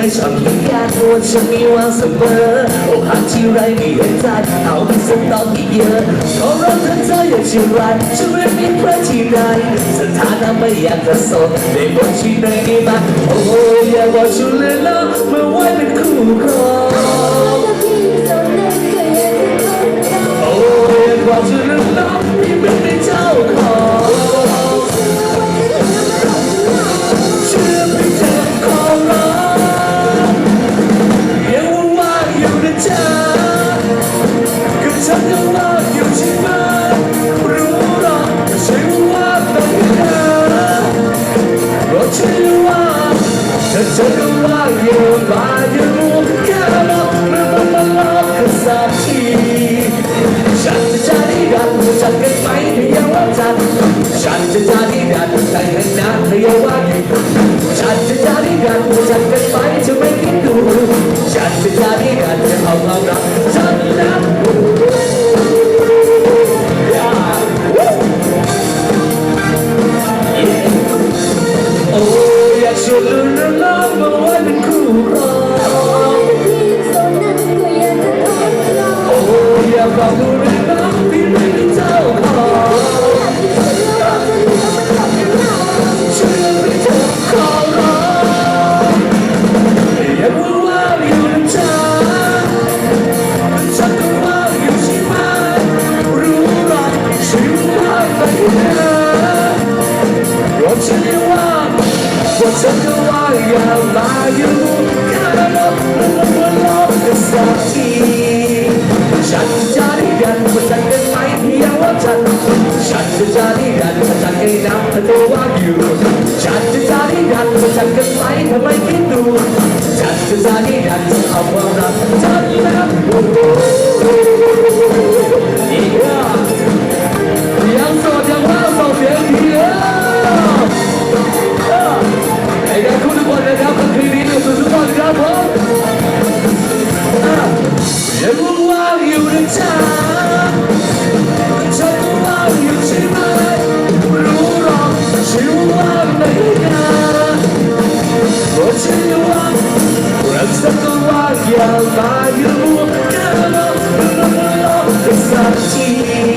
ไม่ชอบคิดยากว่าฉันมีวางเสมออกหักที่ไรไม่เห็นใจเอาไปสักตองอีกเยอะขอร้องเธอเธออย่าชื่อไรฉันไม่มีใครที่ไหนสถานะไม่อยากจะโสดได้บอกที่ไหนได้บ้าโอ้ยอย่าบอกฉันเลยนะเมื่อไว้เป็นคู่ครองโอ้ยความชื่อกลั ฉันจะจาดีดันจัดกันไหมถ้ายังว่าจัดฉันจะจาดีดันแต่เห็นนะถ้ายังว่าอยู่ฉันจะจาดีดันจัดกันไหมจะไม่คิดดูฉันจะจาดีดันจะเอาความรัก อยากชวนลืม ฉัน ฉันจะจาดีกันถ้าฉันให้นับถ้าเธอว่าอยู่ ฉันจะจาดีกันว่าฉันกันไหมทำไมคิดดู ฉันจะจาดีกันจะเอาความรักฉันนับอีกอะยังโสดยังว่าโสดเสียงทีเดียวให้กันคุณทุกคนนะครับคืนนี้หนึ่งสุดทุกคนครับผมยังว่างอยู่นะจ๊ะ Chodziła mega Chodziła Rozdatkowała Jadła Jadła Jadła Jadła Jadła Jadła